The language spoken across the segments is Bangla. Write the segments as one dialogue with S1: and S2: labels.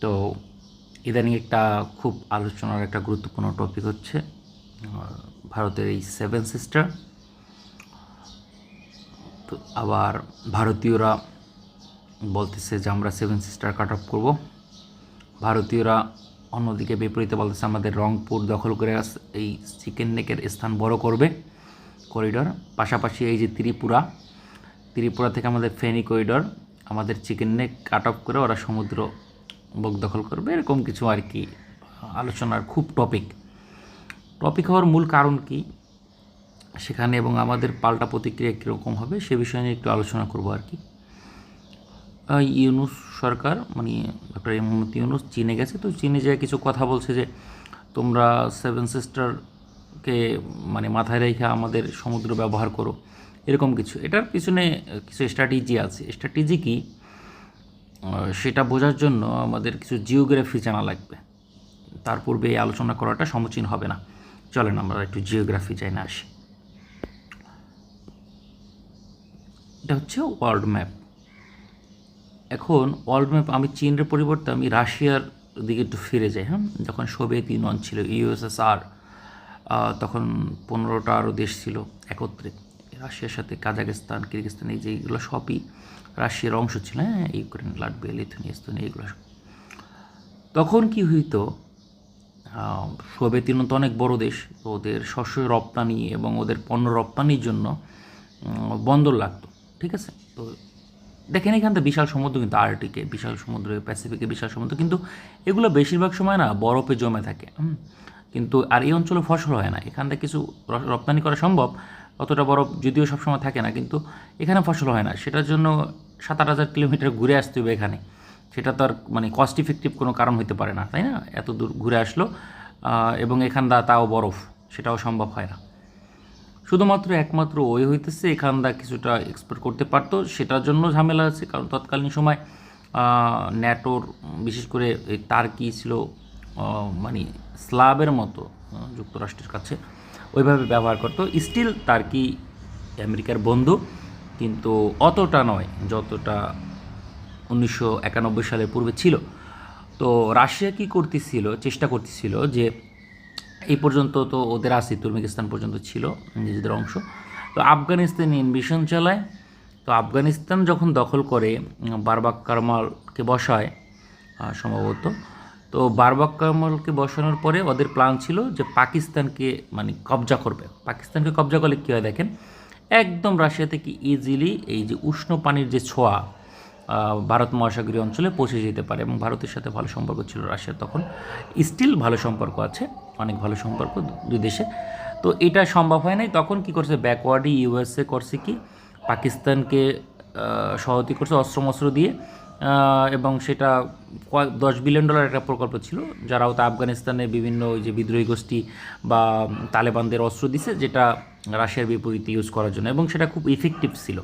S1: তো ইদানিং একটা খুব আলোচনার একটা গুরুত্বপূর্ণ টপিক হচ্ছে ভারতের এই সেভেন সিস্টার তো আবার ভারতীয়রা বলতেছে যে আমরা সেভেন সিস্টার কাট অফ করব। ভারতীয়রা অন্যদিকে বিপরীতে বলতেছে আমাদের রংপুর দখল করে এই চিকেন নেকের স্থান বড় করবে করিডর পাশাপাশি এই যে ত্রিপুরা ত্রিপুরা থেকে আমাদের ফেনী করিডর আমাদের চিকেন নেক কাট অফ করে ওরা সমুদ্র বুক দখল করবে, এরকম কিছু আর কি আলোচনার খুব টপিক টপিক হওয়ার মূল কারণ কি? সেখানে এবং আমাদের পাল্টা প্রতিক্রিয়া কীরকম হবে, সে বিষয়ে নিয়ে একটু আলোচনা করব আর কি। ইউনুস সরকার মানে ডক্টর মোহাম্মদ ইউনুস চীনে গেছে, তো চীনে যেয়ে কিছু কথা বলছে যে, তোমরা সেভেন সিস্টারকে মানে মাথায় রেখে আমাদের সমুদ্র ব্যবহার করো, এরকম কিছু। এটার পিছনে কিছু স্ট্র্যাটেজি আছে। স্ট্র্যাটেজি কি? সেটা বোঝার জন্য আমাদের কিছু জিওগ্রাফি জানা লাগবে। তার পূর্বে এই আলোচনা করাটা সমীচীন হবে না। চলেন আমরা একটু জিওগ্রাফি যাই না আসি। এটা হচ্ছে ওয়ার্ল্ড ম্যাপ এখন ওয়ার্ল্ড ম্যাপ আমি চীনের পরিবর্তে আমি রাশিয়ার দিকে একটু ফিরে যাই হ্যাঁ? যখন সোভিয়েত ইউনিয়ন ছিল ইউএসএসআর তখন পনেরোটা আরও দেশ ছিল একত্রে। রাশিয়ার সাথে কাজাকিস্তান কিরগিস্তান এই যে এইগুলো সবই রাশিয়ার অংশ ছিল হ্যাঁ ইউক্রেন, লাটভিয়া, লিথুনিয়া, এস্তোনিয়া এইগুলো তখন কি হইতো সোভিয়েত ইউনিয়ন তো অনেক বড় দেশ, তো ওদের শস্য রপ্তানি এবং ওদের পণ্য রপ্তানির জন্য বন্দর লাগতো, ঠিক আছে? তো দেখেন এখান থেকে বিশাল সমুদ্র, কিন্তু আর্টিকে বিশাল সমুদ্র, প্যাসিফিকে বিশাল সমুদ্র, কিন্তু এগুলো বেশিরভাগ সময় না বরফে জমে থাকে কিন্তু আর এই অঞ্চলে ফসল হয় না। এখান থেকে কিছু রপ্তানি করা সম্ভব অতটা বরফ যদিও সবসময় থাকে না, কিন্তু এখানে ফসল হয় না। সেটার জন্য সাত আট হাজার কিলোমিটার ঘুরে আসতে হবে এখানে। সেটা তো আর মানে কস্ট ইফেক্টিভ কোনো কারণ হতে পারে না, তাই না? এত দূর ঘুরে আসলো এবং এখান দা তাও বরফ, সেটাও সম্ভব হয় না। শুধুমাত্র একমাত্র ওই হইতেছে, এখান দা কিছুটা এক্সপোর্ট করতে পারতো, সেটার জন্য ঝামেলা আছে, কারণ তৎকালীন সময় ন্যাটোর বিশেষ করে তার্কি ছিল মানে স্লাবের মতো যুক্তরাষ্ট্রের কাছে। ওইভাবে ব্যবহার করতো। স্টিল তার্কি আমেরিকার বন্ধু, কিন্তু অতটা নয়, যতটা উনিশশো একানব্বই সালের পূর্বে ছিল। তো রাশিয়া কি করতেছিল, চেষ্টা করতেছিল যে এই পর্যন্ত তো ওদের আছে তুর্মিকিস্তান পর্যন্ত ছিল, নিজেদের অংশ। তো আফগানিস্তান ইনভিশন চালায়। তো আফগানিস্তান যখন দখল করে, বারবাক কারমালকে বসায় সম্ভবত তো বারবাক কারমালকে বসানোর পরে ওদের প্ল্যান ছিল যে পাকিস্তানকে মানে কবজা করবে। পাকিস্তানকে কবজা করলে কী হয় দেখেন? একদম রাশিয়া থেকে ইজিলি এই যে উষ্ণ পানির যে ছোঁয়া ভারত মহাসাগরীয় অঞ্চলে পৌঁছে যেতে পারে এবং ভারতের সাথে ভালো সম্পর্ক ছিল রাশিয়ার তখন। স্টিল ভালো সম্পর্ক আছে, অনেক ভালো সম্পর্ক দুই দেশে। তো এটা সম্ভব হয় নাই। তখন কি করছে? ব্যাকওয়ার্ডই ইউএসএ করছে কি? পাকিস্তানকে সহতি করছে অস্ত্রমস্ত্র দিয়ে। এবং সেটা কয়েক দশ বিলিয়ন ডলার একটা প্রকল্প ছিল যারা হয়তো আফগানিস্তানে বিভিন্ন ওই যে বিদ্রোহী গোষ্ঠী বা তালেবানদের অস্ত্র দিছে, যেটা রাশিয়ার বিপরীতে ইউজ করার জন্য, এবং সেটা খুব ইফেক্টিভ ছিল।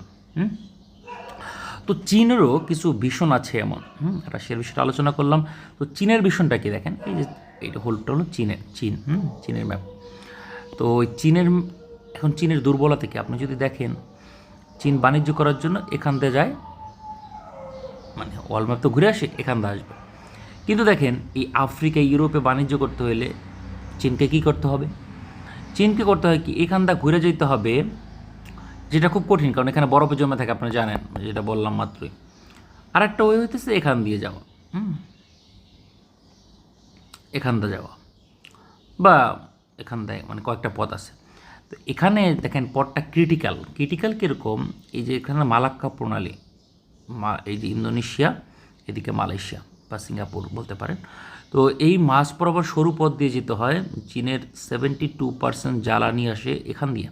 S1: তো চীনেরও কিছু ভীষণ আছে এমন। হুম? রাশিয়ার বিষয়টা আলোচনা করলাম। তো চীনের ভীষণটা কি দেখেন? এই যে এইটা হোলটা হলো চীনের, চীন, হুম? চীনের ম্যাপ তো ওই চীনের, এখন চীনের দুর্বলতা কি? আপনি যদি দেখেন, চীন বাণিজ্য করার জন্য এখান দিয়ে যায় মানে ওয়ার্ল্ড ম্যাপ তো ঘুরে আসে, এখান দিয়ে আসবে। কিন্তু দেখেন, এই আফ্রিকা, ইউরোপে বাণিজ্য করতে হলে চীনকে কি করতে হবে? চীনকে করতে হয় কি, এখান দা ঘুরে যেতে হবে, যেটা খুব কঠিন, কারণ এখানে বরফে জমে থাকে আপনারা জানেন, যেটা বললাম মাত্রই। আর একটা ওই হইতেছে এখান দিয়ে যাওয়া, হুম? এখান দিয়ে যাওয়া, বা এখান দিয়ে মানে কয়েকটা পথ আছে। তো এখানে দেখেন পথটা ক্রিটিক্যাল ক্রিটিক্যাল কীরকম? এই যে এখানে মালাক্কা প্রণালী এই যে ইন্দোনেশিয়া, এদিকে মালয়েশিয়া বা সিঙ্গাপুর বলতে পারেন। তো এই মাছ বরাবর সরু পথ দিয়ে যেতে হয়। চীনের সেভেন্টি টু পার্সেন্ট জ্বালানি আসে এখান দিয়ে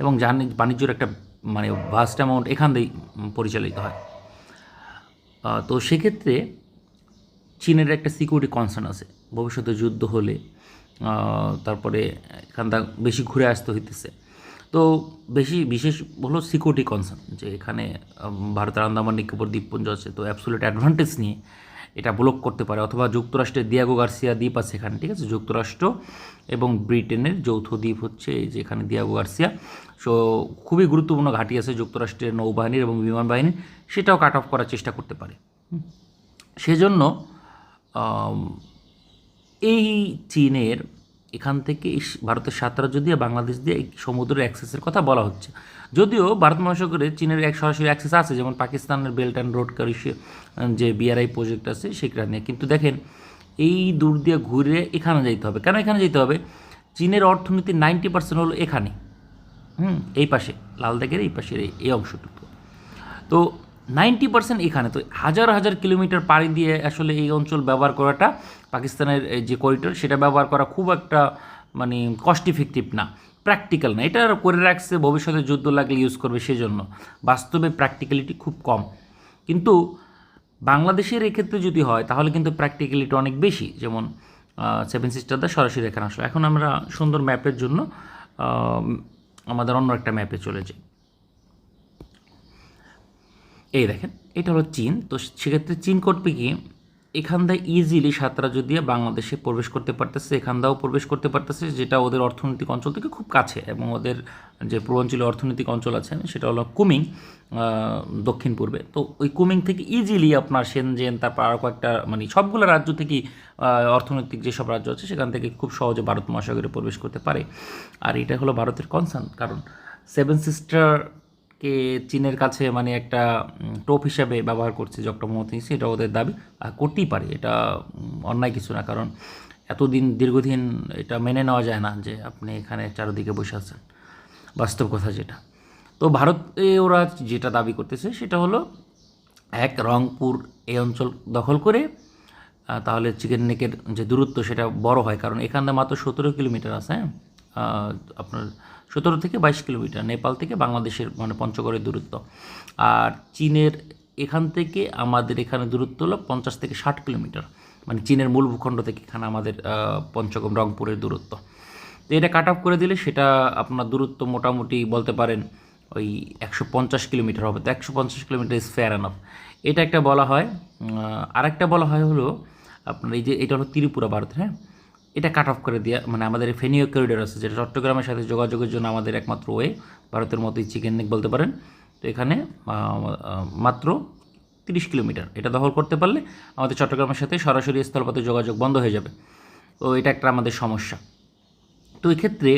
S1: এবং বাণিজ্যের একটা মানে ভাস্ট অ্যামাউন্ট এখান দিয়েই পরিচালিত হয়। তো সেক্ষেত্রে চীনের একটা সিকিউরিটি কনসার্ন আছে। ভবিষ্যতে যুদ্ধ হলে তারপরে এখানটা বেশি ঘুরে আসতে হইতেছে। তো বেশি বিশেষ হলো সিকিউরিটি কনসার্ন যে এখানে ভারতের আন্দামান নিকোবর দ্বীপপুঞ্জ আছে, তো অ্যাবসোলিউট অ্যাডভান্টেজ নিয়ে এটা ব্লক করতে পারে, অথবা যুক্তরাষ্ট্রের দিয়াগো গার্সিয়া দ্বীপ আছে এখানে, ঠিক আছে? যুক্তরাষ্ট্র এবং ব্রিটেনের যৌথ দ্বীপ হচ্ছে এই যে এখানে দিয়াগো গার্সিয়া সো খুবই গুরুত্বপূর্ণ ঘাঁটি আছে যুক্তরাষ্ট্রের নৌবাহিনীর এবং বিমান বাহিনীর, সেটাও কাট অফ করার চেষ্টা করতে পারে। সেজন্য এই চীনের এখান থেকে এই ভারতের সাত দিয়ে বাংলাদেশ দিয়ে এই সমুদ্রের অ্যাক্সেসের কথা বলা হচ্ছে। যদিও ভারত মহাসাগরে চীনের এক সরাসরি অ্যাক্সেস আছে, যেমন পাকিস্তানের বেল্ট অ্যান্ড রোড কারিশে যে বিআরআই প্রজেক্ট আছে সেখানে কিন্তু দেখেন, এই দূর দিয়ে ঘুরে এখানে যেতে হবে। কেন এখানে যেতে হবে? চীনের অর্থনীতি নাইনটি পার্সেন্ট হলো এখানে। হুম, এই পাশে, লালদাগের এই পাশের এই অংশটুকু। তো নাইনটি পার্সেন্ট এখানে। তো হাজার হাজার কিলোমিটার পাড়ি দিয়ে আসলে এই অঞ্চল ব্যবহার করাটা পাকিস্তানের যে করিডোর সেটা ব্যবহার করা খুব একটা মানে কস্ট ইফেক্টিভ না প্র্যাকটিক্যাল না। এটা করে রাখছে, ভবিষ্যতে যুদ্ধ লাগলে ইউজ করবে সেজন্য। বাস্তবে প্র্যাকটিক্যালিটি খুব কম। কিন্তু বাংলাদেশের এক্ষেত্রে যদি হয়, তাহলে কিন্তু প্র্যাকটিক্যালিটি অনেক বেশি। যেমন সেভেন সিস্টারদের সরাসরি এখানে আসলো। এখন আমরা সুন্দর ম্যাপের জন্য আমাদের অন্য একটা ম্যাপে চলে যাই। এই দেখেন এটা হলো চীন। তো সেক্ষেত্রে চীন করবে কি? এখান দিয়ে ইজিলি সাতরা যদি বাংলাদেশে প্রবেশ করতে পারতেছে এখান দাও প্রবেশ করতে পারতেছে যেটা ওদের অর্থনৈতিক অঞ্চল থেকে খুব কাছে এবং ওদের যে পূর্বাঞ্চলীয় অর্থনৈতিক অঞ্চল আছে সেটা হলো কুমিং দক্ষিণ পূর্বে। তো ওই কুমিং থেকে ইজিলি আপনার সেনজেন তারপর আরও কয়েকটা মানে সবগুলো রাজ্য আহ, অর্থনৈতিক যেসব রাজ্য আছে সেখান থেকে খুব সহজে ভারত মহাসাগরে প্রবেশ করতে পারে। আর এটা হলো ভারতের কনসার্ন কারণ সেভেন সিস্টার কে চীনের কাছে মানে একটা টোপ হিসাবে ব্যবহার করছে ডক্টর মোহাম্মদ ইউনূস, এটা ওদের দাবি। করতেই পারে এটা অন্যায় কিছু না কারণ এতদিন দীর্ঘদিন এটা মেনে নেওয়া যায় না যে আপনি এখানে চারিদিকে বসে আছেন। বাস্তব কথা যেটা। তো ভারতে ওরা যেটা দাবি করতেছে সেটা হলো এক রংপুর এই অঞ্চল দখল করে তাহলে চিকেন নেকের যে দূরত্ব সেটা বড় হয় কারণ এখান মাত্র সতেরো কিলোমিটার আছে হ্যাঁ? আপনার সতেরো থেকে বাইশ কিলোমিটার নেপাল থেকে বাংলাদেশের মানে পঞ্চগড়ের দূরত্ব। আর চীনের এখান থেকে আমাদের এখানে দূরত্ব হলো পঞ্চাশ থেকে ষাট কিলোমিটার। মানে চীনের মূল ভূখণ্ড থেকে এখানে আমাদের আহ, পঞ্চগড় রংপুরের দূরত্ব। তো এটা কাট অফ করে দিলে সেটা আপনার দূরত্ব মোটামুটি বলতে পারেন ওই একশো পঞ্চাশ কিলোমিটার হবে। তো একশো পঞ্চাশ কিলোমিটার ইজ ফেয়ার এনাফ এটা একটা বলা হয় আরেকটা বলা হয় হলো আপনার এই যে এটা হলো ত্রিপুরা ভারত হ্যাঁ? এটা কাট অফ করে দেওয়া মানে আমাদের ফেনিও করিডোর আছে, যেটা চট্টগ্রামের সাথে যোগাযোগের জন্য আমাদের একমাত্র ওয়ে ভারতের মতোই চিকেন নেক বলতে পারেন। তো এখানে মাত্র তিরিশ কিলোমিটার। এটা দখল করতে পারলে আমাদের চট্টগ্রামের সাথে সরাসরি স্থলপথে যোগাযোগ বন্ধ হয়ে যাবে। তো এটা একটা আমাদের সমস্যা। তো এক্ষেত্রে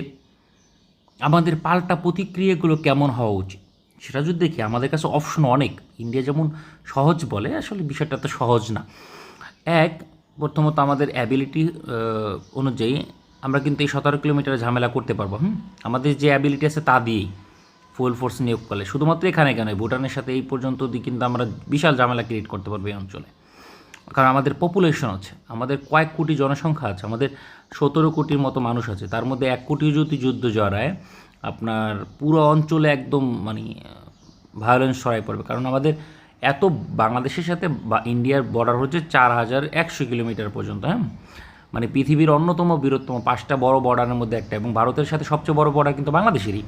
S1: আমাদের পাল্টা প্রতিক্রিয়াগুলো কেমন হওয়া উচিত? সেটা যদি দেখি, আমাদের কাছে অপশন অনেক। ইন্ডিয়া যেমন সহজ বলে, আসলে বিষয়টা তো সহজ না। এক প্রথমত আমাদের অ্যাবিলিটি অনুযায়ী আমরা কিন্তু এই সতেরো কিলোমিটার ঝামেলা করতে পারব, হুম? আমাদের যে অ্যাবিলিটি আছে তা দিয়েই ফুল ফোর্স নিয়োগ করলে। শুধুমাত্র এখানে কেন ভুটানের সাথে এই পর্যন্ত দিয়ে কিন্তু আমরা বিশাল ঝামেলা ক্রিয়েট করতে পারব এই অঞ্চলে। কারণ আমাদের পপুলেশন আছে, আমাদের কয়েক কোটি জনসংখ্যা আছে, আমাদের সতেরো কোটির মতো মানুষ আছে, তার মধ্যে এক কোটি যদি যুদ্ধ জড়ায়, আপনার পুরো অঞ্চলে একদম মানে ভায়োলেন্স ছড়াই পড়বে। কারণ আমাদের এত বাংলাদেশের সাথে বা ইন্ডিয়ার বর্ডার হচ্ছে চার হাজার একশো কিলোমিটার পর্যন্ত হ্যাঁ? মানে পৃথিবীর অন্যতম বৃহত্তম পাঁচটা বড় বর্ডারের মধ্যে একটা এবং ভারতের সাথে সবচেয়ে বড় বর্ডার কিন্তু বাংলাদেশেরই।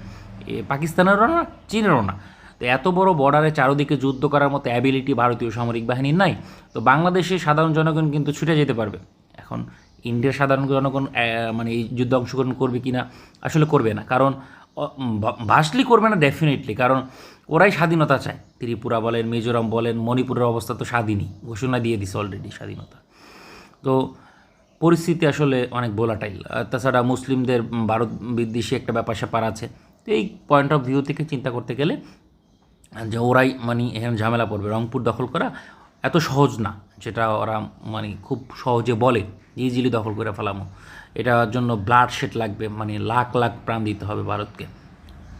S1: পাকিস্তানেরও না, চীনেরও না। তো এত বড় বর্ডারে চারদিকে যুদ্ধ করার মতো অ্যাবিলিটি ভারতীয় সামরিক বাহিনীর নাই। তো বাংলাদেশের সাধারণ জনগণ কিন্তু ছুটে যেতে পারবে। এখন ইন্ডিয়ার সাধারণ জনগণ মানে এই যুদ্ধে অংশগ্রহণ করবে কি না আসলে করবে না। কারণ ভাসলি করবে না ডেফিনেটলি কারণ ওরাই স্বাধীনতা চায়। ত্রিপুরা বলেন, মিজোরাম বলেন, মণিপুরের অবস্থা তো স্বাধীনই। ঘোষণা দিয়ে দিছে অলরেডি স্বাধীনতা। তো পরিস্থিতি আসলে অনেক বোলাটাইল তাছাড়া মুসলিমদের ভারত বিদ্বেষী একটা ব্যাপার স্যাপার আছে। তো এই পয়েন্ট অফ ভিউ থেকে চিন্তা করতে গেলে, যে ওরাই মানে এখানে ঝামেলা পড়বে রংপুর দখল করা এত সহজ না, যেটা ওরা মানে খুব সহজে বলে ইজিলি দখল করে ফেলামো। এটার জন্য ব্লাড শেড লাগবে মানে লাখ লাখ প্রাণ দিতে হবে ভারতকে।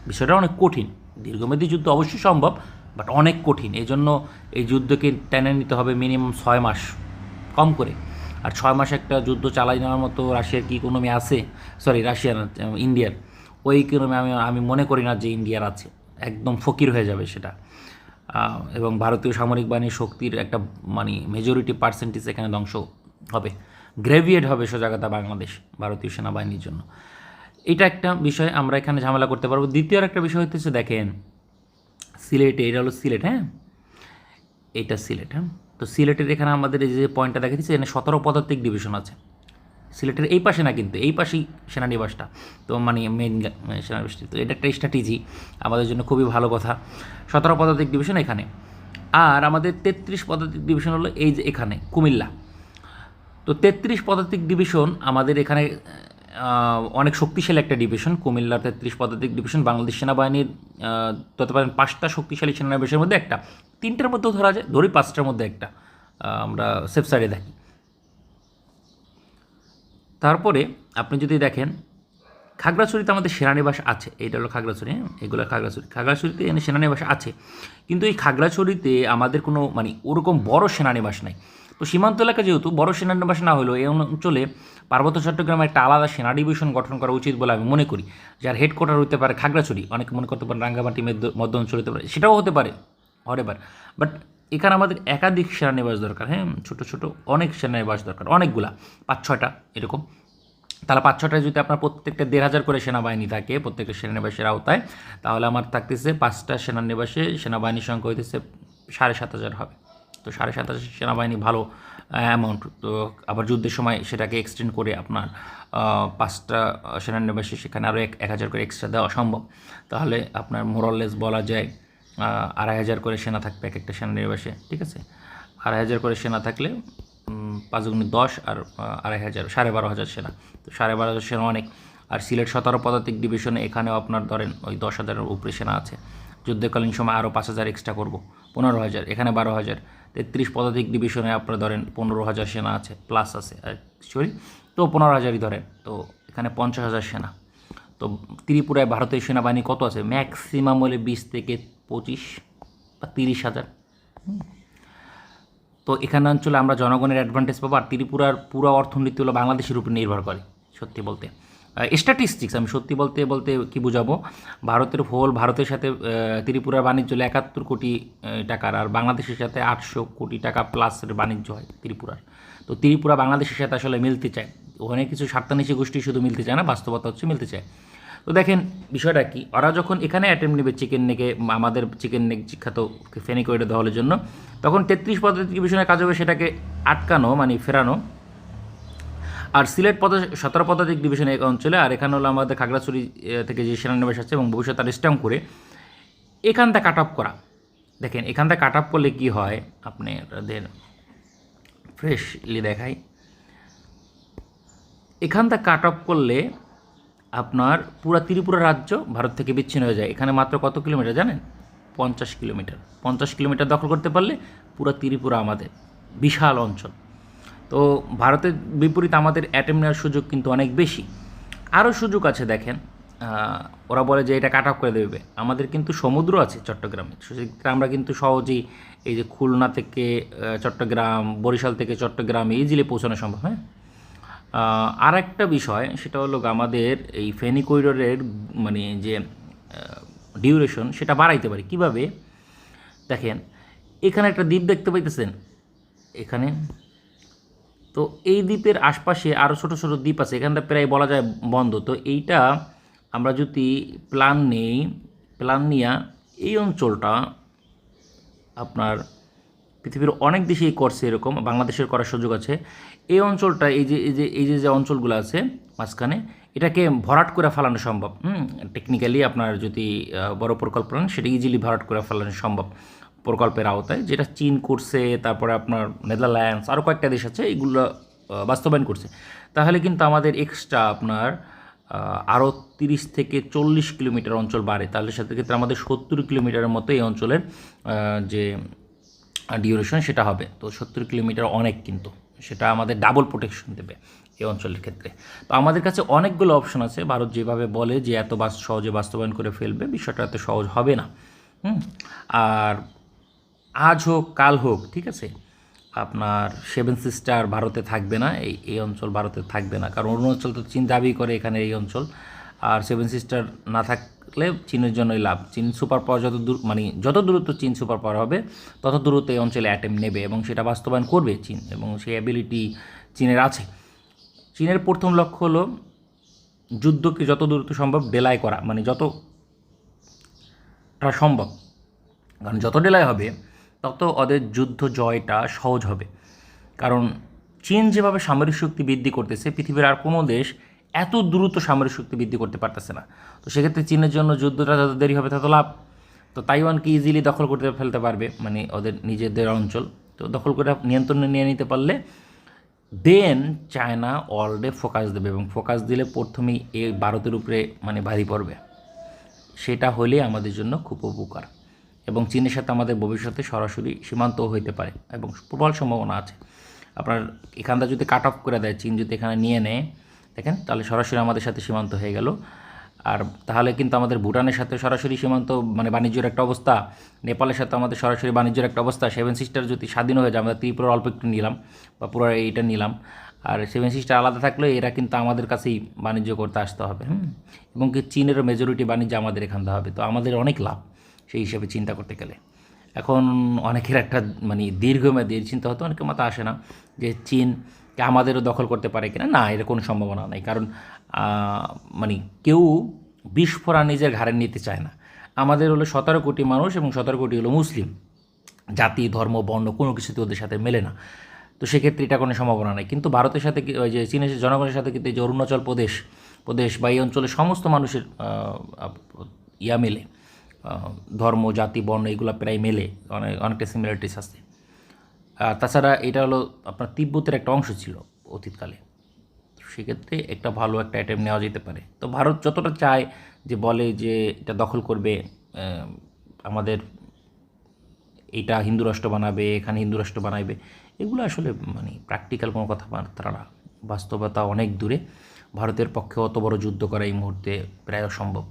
S1: বিষয়টা অনেক কঠিন। দীর্ঘমেয়াদী যুদ্ধ অবশ্যই সম্ভব বাট অনেক কঠিন। এই জন্য এই যুদ্ধকে টেনে নিতে হবে মিনিমাম ছয় মাস কম করে। আর ছয় মাস একটা যুদ্ধ চালাই নেওয়ার মতো রাশিয়ার কি ইকোনমি আছে? সরি রাশিয়ার, ইন্ডিয়ার। ওই ইকোনমি আমি আমি মনে করি না যে ইন্ডিয়ার আছে। একদম ফকির হয়ে যাবে সেটা। এবং ভারতীয় সামরিক বাহিনীর শক্তির একটা মানে মেজরিটি পার্সেন্টেজ এখানে ধ্বংস হবে। গ্রেভিয়েট হবে সোজা কথা বাংলাদেশ, ভারতীয় সেনাবাহিনীর জন্য। এটা একটা বিষয় আমরা এখানে ঝামেলা করতে পারব। দ্বিতীয় একটা বিষয় হচ্ছে দেখেন, সিলেটে এটা হলো সিলেট হ্যাঁ? এটা সিলেট হ্যাঁ? তো সিলেটের এখানে আমাদের এই যে পয়েন্টটা দেখাচ্ছি এখানে সতেরো পদার্থিক ডিভিশন আছে। সিলেটের এই পাশে না কিন্তু, এই পাশেই সেনানিবাসটা। তো মানে মেন সেনানিবাসটি। তো এটা একটা স্ট্র্যাটেজি আমাদের জন্য খুবই ভালো কথা। সতেরো পদার্থিক ডিভিশন এখানে। আর আমাদের তেত্রিশ পদার্থিক ডিভিশন হলো এই যে এখানে, কুমিল্লা। তো তেত্রিশ পদাতিক ডিভিশন আমাদের এখানে অনেক শক্তিশালী একটা ডিভিশন কুমিল্লার তেত্রিশ পদাতিক ডিভিশন বাংলাদেশ সেনাবাহিনীর আহ, পারেন পাঁচটা শক্তিশালী সেনানিবাসের মধ্যে একটা। তিনটার মধ্যেও ধরা যায় ধরি পাঁচটার মধ্যে একটা। আমরা সেফ সাইডে দেখি তারপরে আপনি যদি দেখেন খাগড়াছড়িতে আমাদের সেনানিবাস আছে। এইটা হলো খাগড়াছড়ি হ্যাঁ? এগুলো খাগড়াছড়ি। খাগড়াছড়িতে এখানে সেনানিবাস আছে। কিন্তু এই খাগড়াছড়িতে আমাদের কোনো মানে ওরকম বড় সেনানিবাস নাই। তো সীমান্ত এলাকা যেহেতু, বড় সেনানিবাস না হলেও এই অঞ্চলে পার্বত্য চট্টগ্রামে একটা আলাদা সেনা ডিভিশন গঠন করা উচিত বলে আমি মনে করি। যার হেডকোয়ার্টার হতে পারে খাগড়াছড়ি, অনেকে মনে করতে পারে রাঙ্গামাটি, মধ্য- অঞ্চল হতে পারে, সেটাও হতে পারে হতে পারে বাট এখানে আমাদের একাধিক সেনানিবাস দরকার হ্যাঁ ছোটো ছোটো অনেক সেনানিবাস দরকার, অনেকগুলা, পাঁচ, ছয়টা এরকম। তাহলে পাঁচ ছটায় যদি আপনার প্রত্যেকটা দেড় হাজার করে সেনাবাহিনী থাকে, প্রত্যেকটা সেনানিবাসের আওতায়, তাহলে আমার থাকতেছে পাঁচটা সেনানিবাসে সেনাবাহিনীর সংখ্যা হইতেছে সাড়ে সাত হাজার হবে। তো সাড়ে সাত হাজার সেনাবাহিনী ভালো অ্যামাউন্ট তো আবার যুদ্ধের সময় সেটাকে এক্সটেন্ড করে আপনার পাঁচটা সেনানিবাসে সেখানে আরও এক এক হাজার করে এক্সট্রা দেওয়া সম্ভব। তাহলে আপনার মোরাললেস বলা যায় আড়াই হাজার করে সেনা থাকবে এক একটা সেনানিবাসে, ঠিক আছে? আড়াই হাজার করে সেনা থাকলে পাঁচ দশ আর আড়াই হাজার, সাড়ে বারো হাজার সেনা। তো সাড়ে বারো হাজার সেনা অনেক। আর সিলেট সতেরো পদাতিক ডিভিশনে এখানেও আপনার ধরেন ওই দশ হাজারের উপরে সেনা আছে। যুদ্ধকালীন সময় আরও পাঁচ হাজার এক্সট্রা করব, পনেরো হাজার, এখানে বারো হাজার। তেত্রিশ পদাতিক ডিভিশনে আপনার ধরেন পনেরো হাজার সেনা আছে প্লাস আছে সরি তো পনেরো হাজারই ধরেন, তো এখানে পঞ্চাশ হাজার সেনা। তো ত্রিপুরায় ভারতের সেনাবাহিনী কত আছে? ম্যাক্সিমাম হলে বিশ থেকে পঁচিশ বা তিরিশ হাজার। তো এখানে অঞ্চলে আমরা জনগণের অ্যাডভান্টেজ পাবো, আর ত্রিপুরার পুরো অর্থনীতি হলো বাংলাদেশের উপর নির্ভর করে, সত্যি বলতে। স্ট্যাটিস্টিক্স আমি সত্যি বলতে বলতে কি বুঝাবো? ভারতের হোল ভারতের সাথে ত্রিপুরার বাণিজ্য হলো একাত্তর কোটি টাকার, আর বাংলাদেশের সাথে আটশো কোটি টাকা প্লাসের বাণিজ্য হয় ত্রিপুরার। তো ত্রিপুরা বাংলাদেশের সাথে আসলে মিলতে চায়। ওখানে কিছু স্বার্থান্বেষী গোষ্ঠী শুধু মিলতে চায় না, বাস্তবতা হচ্ছে মিলতে চায়। তো দেখেন, বিষয়টা কি? ওরা যখন এখানে অ্যাটেম্প নেবে চিকেন নেকে আমাদের চিকেন নেক বিখ্যাত ফেনি করে দখলের জন্য, তখন তেত্রিশ পদ্ধতি বিষয়ে কাজ হবে সেটাকে আটকানো মানে ফেরানো। আর সিলেট পদ সতেরো পদাতিক ডিভিশন এক অঞ্চলে, আর এখানে হলো আমাদের খাগড়াছড়ি থেকে যে সেনানিবাস আছে এবং ভবিষ্যৎ তার স্ট্যাম্প করে এখানটা কাট অফ করা। দেখেন এখানটা কাট অফ করলে কী হয়? আপনি আপনাদের ফ্রেশলি দেখাই। এখানটা কাট অফ করলে আপনার পুরা ত্রিপুরা রাজ্য ভারত থেকে বিচ্ছিন্ন হয়ে যায়। এখানে মাত্র কত কিলোমিটার জানেন? পঞ্চাশ কিলোমিটার। পঞ্চাশ কিলোমিটার দখল করতে পারলে পুরো ত্রিপুরা আমাদের, বিশাল অঞ্চল। তো ভারতের বিপরীত আমাদের অ্যাটেম নেওয়ার সুযোগ কিন্তু অনেক বেশি। আরও সুযোগ আছে, দেখেন। ওরা বলে যে এটা কাট অফ করে দেবে। আমাদের কিন্তু সমুদ্র আছে চট্টগ্রামে। সেক্ষেত্রে আমরা কিন্তু সহজেই এই যে খুলনা থেকে চট্টগ্রাম, বরিশাল থেকে চট্টগ্রাম ইজিলি পৌঁছানো সম্ভব হ্যাঁ? আর একটা বিষয়, সেটা হলো আমাদের এই ফেনি করিডোরের মানে যে ডিউরেশন সেটা বাড়াইতে পারি। কীভাবে? দেখেন, এখানে একটা দ্বীপ দেখতে পাইতেছেন। এখানে তো এই দ্বীপের আশপাশে আরও ছোটো ছোটো দ্বীপ আছে, এখানটা প্রায় বলা যায় বন্ধ। তো এইটা আমরা যদি প্ল্যান নেই প্ল্যান নিয়ে এই অঞ্চলটা আপনার পৃথিবীর অনেক দেশেই করছে এরকম, বাংলাদেশের করার সুযোগ আছে। এই অঞ্চলটা, এই যে এই যে এই যে যে অঞ্চলগুলো আছে মাঝখানে, এটাকে ভরাট করে ফেলানো সম্ভব। হুম টেকনিক্যালি আপনার যদি বড় প্রকল্প নেন, সেটা ইজিলি ভরাট করে ফেলানো সম্ভব। প্রকল্পের আওতায়, যেটা চীন করছে, তারপরে আপনার নেদারল্যান্ডস আরও কয়েকটা দেশ আছে এগুলো বাস্তবায়ন করছে। তাহলে কিন্তু আমাদের এক্সট্রা আপনার আরও তিরিশ থেকে চল্লিশ কিলোমিটার অঞ্চল বাড়ে। তাহলে সেক্ষেত্রে আমাদের সত্তর কিলোমিটারের মতো এই অঞ্চলের যে ডিউরেশন সেটা হবে। তো সত্তর কিলোমিটার অনেক কিন্তু, সেটা আমাদের ডাবল প্রোটেকশন দেবে এই অঞ্চলের ক্ষেত্রে। তো আমাদের কাছে অনেকগুলো অপশন আছে। ভারত যেভাবে বলে যে এত বাস সহজে বাস্তবায়ন করে ফেলবে, বিষয়টা এত সহজ হবে না। হুম? আর আজ হোক, কাল হোক, ঠিক আছে? আপনার সেভেন সিস্টার ভারতে থাকবে না, এই এই অঞ্চল ভারতে থাকবে না। কারণ অরুণাচল তো চীন দাবি করে এখানে এই অঞ্চল। আর সেভেন সিস্টার না থাকলে চীনের জন্যই লাভ। চীন সুপার পাওয়ার যত দূর মানে যত দূরত্ব চীন সুপার পাওয়ার হবে, তত দূরত্ব এই অঞ্চলে অ্যাটেম্প নেবে এবং সেটা বাস্তবায়ন করবে চীন এবং সেই অ্যাবিলিটি চীনের আছে। চীনের প্রথম লক্ষ্য হলো যুদ্ধকে যত দূরত্ব সম্ভব ডেলাই করা মানে যতটা সম্ভব। কারণ যত ডেলাই হবে তত ওদের যুদ্ধ জয়টা সহজ হবে। কারণ চীন যেভাবে সামরিক শক্তি বৃদ্ধি করতেছে, পৃথিবীর আর কোনো দেশ এত দ্রুত সামরিক শক্তি বৃদ্ধি করতে পারতেছে না। তো সেক্ষেত্রে চীনের জন্য যুদ্ধটা যত দেরি হবে তত লাভ। তো তাইওয়ানকে ইজিলি দখল করতে ফেলতে পারবে? মানে ওদের নিজেদের অঞ্চল। তো দখল করে নিয়ন্ত্রণে নিয়ে নিতে পারলে দেন চায়না ওয়ার্ল্ডে ফোকাস দেবে এবং ফোকাস দিলে প্রথমেই এই ভারতের উপরে মানে ভারী পড়বে। সেটা হলে আমাদের জন্য খুব উপকার। এবং চীনের সাথে আমাদের ভবিষ্যতে সরাসরি সীমান্ত হইতে পারে এবং প্রবল সম্ভাবনা আছে। আপনার এখানটা যদি কাট অফ করে দেয়, চীন যদি এখানে নিয়ে নেয়, দেখেন, তাহলে সরাসরি আমাদের সাথে সীমান্ত হয়ে গেল। আর তাহলে কিন্তু আমাদের ভুটানের সাথে সরাসরি সীমান্ত মানে বাণিজ্যের একটা অবস্থা, নেপালের সাথে আমাদের সরাসরি বাণিজ্যের একটা অবস্থা সেভেন সিস্টার যদি স্বাধীন হয়ে যায়, আমরা ত্রিপুরা অল্প একটু নিলাম বা পুরো এইটা নিলাম। আর সেভেন সিস্টার আলাদা থাকলে এরা কিন্তু আমাদের কাছেই বাণিজ্য করতে আসতে হবে, হুম? এবং কি চীনেরও মেজরিটি বাণিজ্য আমাদের এখান হবে, তো আমাদের অনেক লাভ। সেই হিসাবে চিন্তা করতে গেলে। এখন অনেকের একটা মানে দীর্ঘমেয়াদী চিন্তা হতো অনেকের মাথা আসে না যে চীনকে আমাদেরও দখল করতে পারে কিনা। না, এর কোনো সম্ভাবনা নেই। কারণ মানে কেউ বিস্ফোরা নিজের ঘাড়ে নিতে চায় না। আমাদের হলো সতেরো কোটি মানুষ এবং সতেরো কোটি হলো মুসলিম। জাতি, ধর্ম, বর্ণ কোনো কিছুতে ওদের সাথে মেলে না। তো সেক্ষেত্রে এটা কোনো সম্ভাবনা নেই। কিন্তু ভারতের সাথে ওই যে চীনের জনগণের সাথে কিন্তু এই যে অরুণাচল প্রদেশ প্রদেশ বা এই অঞ্চলের সমস্ত মানুষের ইয়া মেলে। ধর্ম, জাতি, বর্ণ, এগুলো প্রায় মেলে। অনেক, অনেকটা সিমিলারিটিস আছে। তাছাড়া এটা হলো আপনার তিব্বতের একটা অংশ ছিল অতীতকালে। সেক্ষেত্রে একটা ভালো একটা আইটেম নেওয়া যেতে পারে। তো ভারত যতটা চায় যে বলে যে এটা দখল করবে আমাদের এটা হিন্দু রাষ্ট্র বানাবে, এখানে হিন্দু রাষ্ট্র বানাবে এগুলো আসলে মানে প্র্যাকটিক্যাল কোনো কথাবার্তা না। বাস্তবতা অনেক দূরে। ভারতের পক্ষে অত বড় যুদ্ধ করা এই মুহূর্তে প্রায় অসম্ভব।